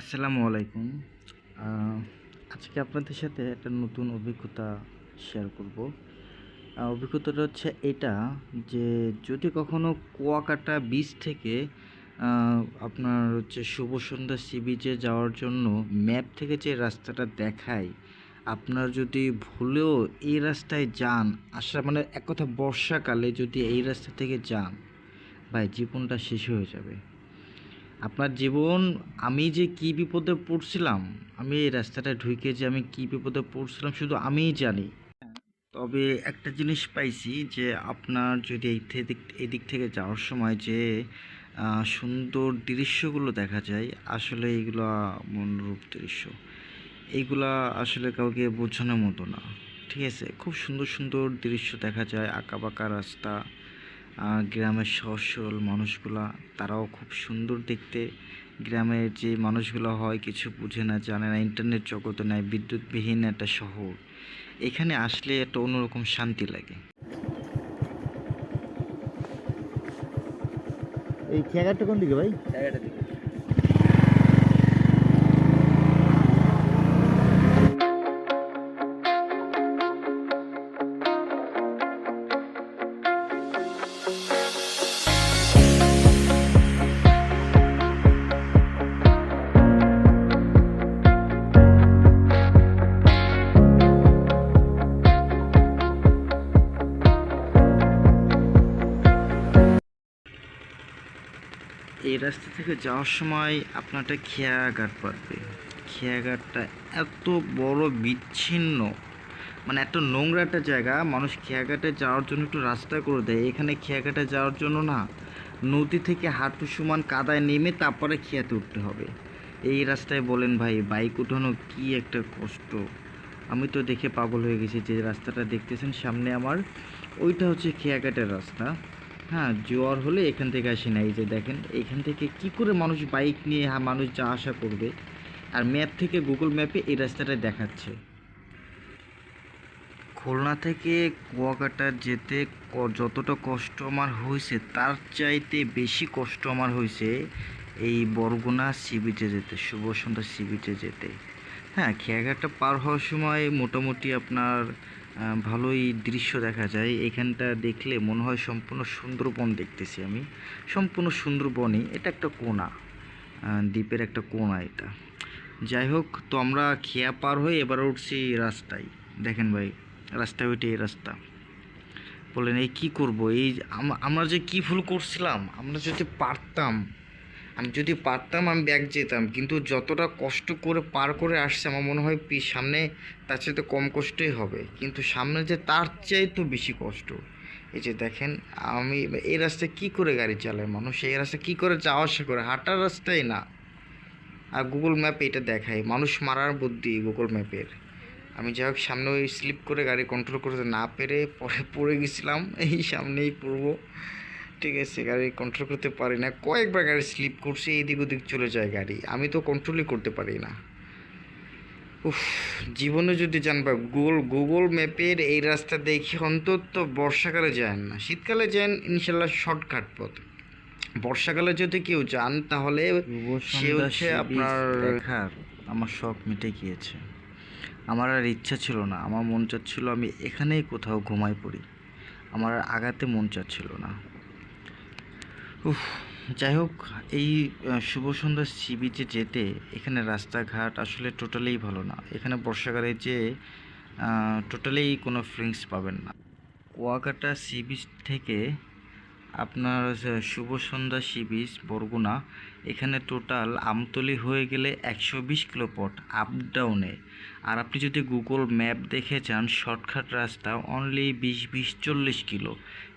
আসসালামু আলাইকুম। আজকে আপনাদের সাথে একটা নতুন অভিজ্ঞতা শেয়ার করব। অভিজ্ঞতাটা হচ্ছে এটা যে যদি কখনো কুয়াকাটা বিচ থেকে আপনার হচ্ছে শুভ সন্ধ্যা সি বিচে যাওয়ার জন্য ম্যাপ থেকে যে রাস্তাটা দেখায় আপনার যদি ভুলেও এই রাস্তায় যান আসা মানে এক কথা বর্ষাকালে যদি এই রাস্তা থেকে যান, ভাই জীবনটা শেষ হয়ে যাবে। আপনার জীবন, আমি যে কি বিপদে পড়ছিলাম, আমি এই রাস্তাটা ঢুকে যে আমি কি বিপদে পড়ছিলাম শুধু আমিই জানি। তবে একটা জিনিস পাইছি যে আপনার যদি এই দিক থেকে যাওয়ার সময় যে সুন্দর দৃশ্যগুলো দেখা যায়, আসলে এইগুলা মনোরূপ দৃশ্য। এইগুলা আসলে কাউকে বোঝানোর মতো না। ঠিক আছে? খুব সুন্দর সুন্দর দৃশ্য দেখা যায় আঁকা বাঁকা রাস্তা গ্রামের সহজ সরল মানুষগুলা তারাও খুব সুন্দর দেখতে। গ্রামের যে মানুষগুলো হয় কিছু বুঝে না জানে না ইন্টারনেট জগতে নাই বিদ্যুৎবিহীন একটা শহর। এখানে আসলে একটা অন্যরকম শান্তি লাগে। এই জায়গাটা কোন দিকে ভাই? এই রাস্তা থেকে যাওয়ার সময় আপনার একটা খেয়াঘাট পাবে খেয়াঘাটটা এত বড় বিচ্ছিন্ন মানে এত নোংরা একটা জায়গা, মানুষ খেয়াঘাটে যাওয়ার জন্য একটু রাস্তা করে দেয়। এখানে খেয়াঘাটে যাওয়ার জন্য না, নদী থেকে হাঁটু সমান কাদায় নেমে তারপরে খেয়াতে উঠতে হবে। এই রাস্তায় বলেন ভাই, বাইক উঠানো কি একটা কষ্ট। আমি তো দেখে পাগল হয়ে গেছি যে রাস্তাটা দেখতেছেন সামনে আমার। ওইটা হচ্ছে খেয়াঘাটের রাস্তা। হ্যাঁ জোয়ার হলে এখান থেকে আসি না। এই যে দেখেন, এখান থেকে কি করে মানুষ বাইক নিয়ে হ্যাঁ মানুষ যা আশা করবে। আর ম্যাপ থেকে গুগল ম্যাপে এই রাস্তাটা দেখাচ্ছে। খুলনা থেকে কুয়াকাটা যেতে যতটা কষ্ট আমার হয়েছে, তার চাইতে বেশি কষ্ট আমার হয়েছে এই বরগুনা সি বিচে যেতে শুভ সন্ধ্যা সি বিচে যেতে। হ্যাঁ খেয়াঘাটটা পার হওয়ার সময় মোটামুটি আপনার ভালোই দৃশ্য দেখা যায়। এখানটা দেখলে মনে হয় সম্পূর্ণ সুন্দরবন দেখতেছি আমি। সম্পূর্ণ সুন্দরবনই। এটা একটা কোনা। দ্বীপের একটা কোনা এটা। যাই হোক, তো আমরা খেয়া পার হয়ে এবার উঠছি রাস্তায়। দেখেন ভাই, রাস্তায় উঠে এই রাস্তা। বললেন এই কী করব? এই আমরা যে কি ভুল করছিলাম? আমরা যদি পারতাম আমি যদি পারতাম, আমি ব্যাগ যেতাম। কিন্তু যতটা কষ্ট করে পার করে আসছে, আমার মনে হয় পি- সামনে তার চাইতে কম কষ্টই হবে। কিন্তু সামনে যে তার চাইতে বেশি কষ্ট, এই যে দেখেন, আমি এই রাস্তায় কী করে গাড়ি চালায় মানুষ? এই রাস্তায় কী করে যাওয়া আসা করে? হাঁটার রাস্তায় না। আর গুগল ম্যাপ এটা দেখায়, মানুষ মারার বুদ্ধি গুগল ম্যাপের আমি যাই হোক, সামনে ওই স্লিপ করে গাড়ি কন্ট্রোল করতে না পেরে পরে পড়ে গেছিলাম, এই সামনেই পড়ব। ঠিক আছে গাড়ি কন্ট্রোল করতে পারি না। কয়েকবার গাড়ি স্লিপ করছে এদিক ওদিক চলে যায় গাড়ি। আমি তো কন্ট্রোলই করতে পারি না। উফ জীবনে যদি জানবা গুগল গুগল ম্যাপের এই রাস্তা দেখি অন্তত বর্ষাকালে যান না। শীতকালে যান ইনশাল্লাহ শর্টকাট পথ। বর্ষাকালে যদি কেউ যান তাহলে সে হচ্ছে আপনার দেখার। আমার শখ মিটে গিয়েছে। আমার আর ইচ্ছা ছিল না। আমার মন চাচ্ছিল আমি এখানেই কোথাও ঘুমাই পড়ি। আমার আগাতে মন চাচ্ছিল না। উফ যাই হোক এই শুভ সন্ধ্যা সি বিচে যেতে এখানে রাস্তাঘাট আসলে টোটালিই ভালো না। এখানে বর্ষাকালে যে টোটালি কোনো ফিলিংস পাবেন না। কুয়াকাটা সি বিচ থেকে আপনার শুভ সন্ধ্যা সি বিচ বরগুনা, এখানে টোটাল আমতলি হয়ে গেলে একশো বিশ কিলো পথ আপ ডাউনে আর আপনি যদি গুগল ম্যাপ দেখে যান শর্টকাট রাস্তা অনলি বিশ বিশ, চল্লিশ কিলো।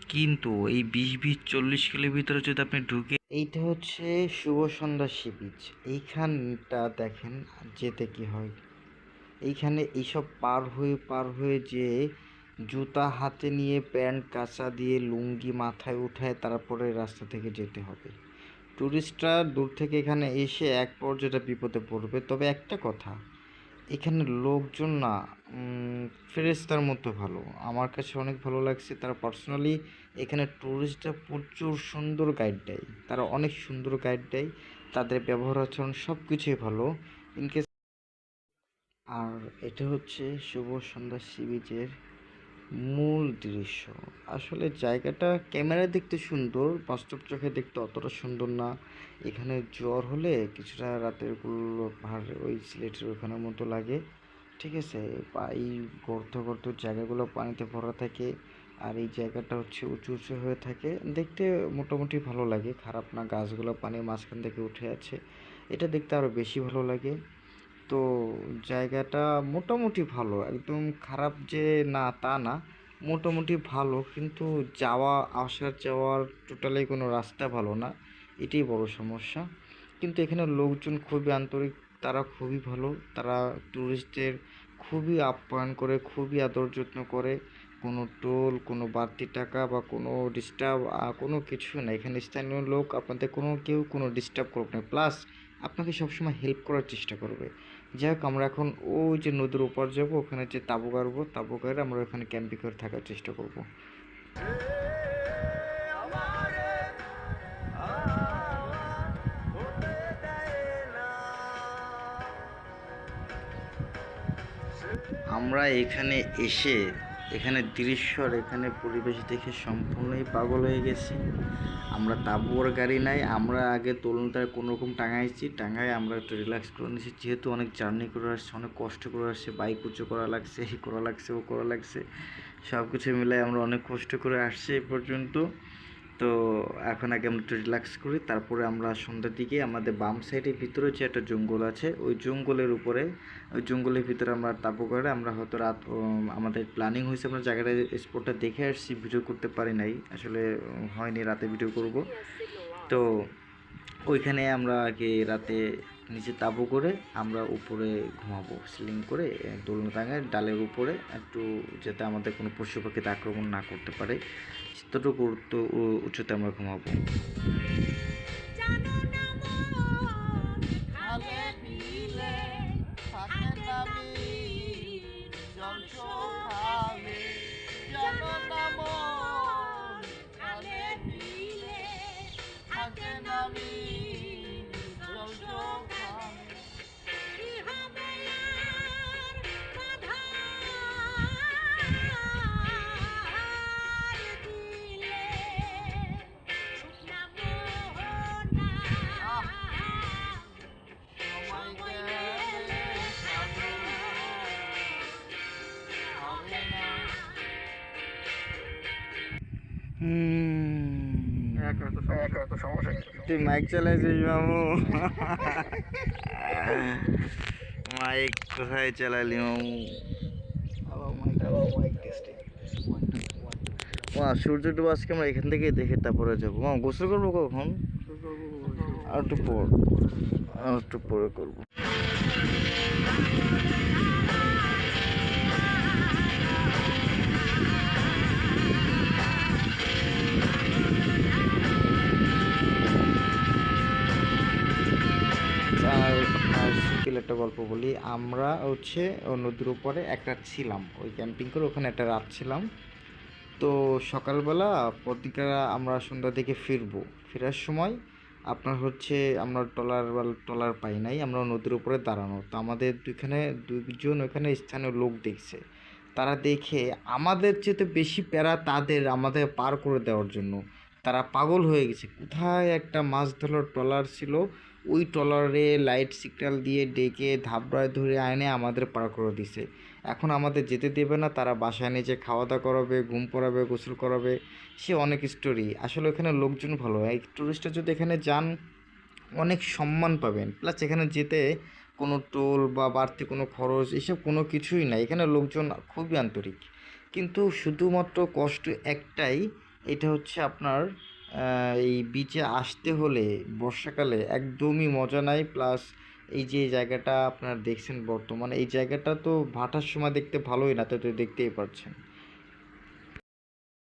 কিন্তু এই বিশ বিশ চল্লিশ কিলোর ভিতরে যদি আপনি ঢুকে এইটা হচ্ছে শুভ সন্ধ্যা সি বিচ এইখানটা দেখেন যেতে কি হয়। এইখানে এইসব পার হয়ে পার হয়ে যে জুতা হাতে নিয়ে প্যান্ট কাঁচা দিয়ে লুঙ্গি মাথায় উঠায় তারপরে রাস্তা থেকে যেতে হবে। ট্যুরিস্টরা দূর থেকে এখানে এসে এক পর্যায়ে বিপদে পড়বে। তবে একটা কথা এখানে লোকজন না ফেরেস্তার মতো ভালো। আমার কাছে অনেক ভালো লাগছে। তারা পার্সোনালি এখানে ট্যুরিস্টরা প্রচুর সুন্দর গাইড দেয়। তারা অনেক সুন্দর গাইড দেয়। তাদের ব্যবহার আচরণ সব কিছুই ভালো ইনকেস আর এটা হচ্ছে শুভ সন্ধ্যা সি বিচের মূল দৃশ্য। আসলে জায়গাটা ক্যামেরায় দেখতে সুন্দর, বাস্তব চোখে দেখতে অতটা সুন্দর না। এখানে জ্বর হলে কিছুটা রাতের পাহাড় ওই সিলেটের ওখানের মতো লাগে। ঠিক আছে এই গর্ত গর্ত জায়গাগুলো পানিতে ভরা থাকে আর এই জায়গাটা হচ্ছে উঁচু উঁচু হয়ে থাকে। দেখতে মোটামুটি ভালো লাগে, খারাপ না, গাছগুলো পানির মাঝখান থেকে উঠে আছে। এটা দেখতে আরও বেশি ভালো লাগে। তো জায়গাটা মোটামুটি ভালো। একদম খারাপ যে না, তা না। মোটামুটি ভালো, কিন্তু যাওয়া, আসার, যাওয়ার টোটালি কোনো রাস্তা ভালো না। এটাই বড় সমস্যা। কিন্তু এখানে লোকজন খুবই আন্তরিক, তারা খুবই ভালো। তারা ট্যুরিস্টদের খুবই আপ্যায়ন করে, খুবই আদর যত্ন করে। কোনো টোল কোনো বাড়তি টাকা বা কোনো ডিস্টার্ব কোনো কিছু না। এখানে স্থানীয় লোক, আপনাদের কোনো, কেউ কোনো ডিস্টার্ব করবে না। প্লাস আপনাকে সবসময় হেল্প করার চেষ্টা করবে। যাই হোক আমরা এখন ওই যে নদীর ওপার যাব, ওখানে যে তাবু গাড়বো তাবু গাড়ে আমরা ওখানে ক্যাম্পিং করে থাকার চেষ্টা করব। আমরা এখানে এসে এখানে দৃশ্য এখানে পরিবেশ দেখে সম্পূর্ণই পাগল হয়ে গেছি। আমরা তাবুর গাড়ি নাই, আমরা আগে তরুণতায় কোনো রকম টাঙাইছি টাঙায় আমরা একটু রিল্যাক্স করে নিয়েছি। যেহেতু অনেক জার্নি করে আসছে, অনেক কষ্ট করে আসছে বাইক উঁচু করা লাগছে এই করা লাগছে, ও করা লাগছে সব কিছু মিলাই আমরা অনেক কষ্ট করে আসছি এ পর্যন্ত। তো এখন আগে আমরা একটু রিল্যাক্স করি, তারপরে আমরা সন্ধ্যার দিকে আমাদের বাম সাইডের ভিতরে যে একটা জঙ্গল আছে, ওই জঙ্গলের উপরে, ওই জঙ্গলের ভিতরে আমরা তাপু করে আমরা হয়তো রাত আমাদের প্ল্যানিং হয়েছে, আমরা জায়গাটা স্পটটা দেখে আসছি ভিডিও করতে পারি নাই, আসলে হয়নি, রাতে ভিডিও করব। তো ওইখানে আমরা আগে রাতে নিচে তাবু করে আমরা উপরে ঘুমাবো সিলিং করে দোলনা টাঙায় ডালের উপরে, একটু যাতে আমাদের কোনো পশু পাখিতে আক্রমণ না করতে পারে। ততটুকু তো উচ্চতে আমরা ঘুমাবো। তুই মাইক চালাইছিস মামু মাইক কোথায় চালালি মামু মা সূর্য ডুবো আজকে আমরা এখান থেকে দেখে তারপরে যাব। মা গোসল করব কখন? আর একটু পর। আর একটু পরে করব। একটা গল্প বলি। আমরা হচ্ছে নদীর উপরে একটা ছিলাম, ওই ক্যাম্পিং করে ওখানে একটা রাত ছিলাম। তো সকালবেলা পত্রিকা আমরা সন্ধ্যা থেকে ফিরবো। ফেরার সময় আপনার হচ্ছে আমরা ট্রলার বা ট্রলার পাই নাই, আমরা নদীর উপরে দাঁড়ানো। তো আমাদের দুইখানে, দুইজন ওখানে স্থানীয় লোক দেখছে। তারা দেখে আমাদের চেয়ে বেশি প্যারা তাদের আমাদের পার করে দেওয়ার জন্য। তারা পাগল হয়ে গেছে। কোথায় একটা মাছ ধরার ট্রলার ছিল ওই ট্রলারে লাইট সিগন্যাল দিয়ে ডেকে ধাবড়ায় ধরে আনে আমাদের পার করে দিছে। এখন আমাদের যেতে দেবে না, তারা বাসায় নিয়ে নিচে খাওয়া দাওয়া করাবে, ঘুম পড়াবে, গোসল করাবে। সে অনেক স্টোরি আসলে ওখানে লোকজন ভালো। এই টুরিস্টরা যদি এখানে যান, অনেক সম্মান পাবেন। প্লাস এখানে যেতে কোনো টোল বা বাড়তি কোনো খরচ, এসব কোনো কিছুই নাই। এখানে লোকজন খুবই আন্তরিক। কিন্তু শুধুমাত্র কষ্ট একটাই, এটা হচ্ছে আপনার এই বিচে আসতে হলে বর্ষাকালে একদমই মজা নাই। প্লাস এই যে জায়গাটা আপনারা দেখছেন বর্তমানে, এই জায়গাটা তো ভাটার সময় দেখতে ভালোই না, তো দেখতেই পাচ্ছেন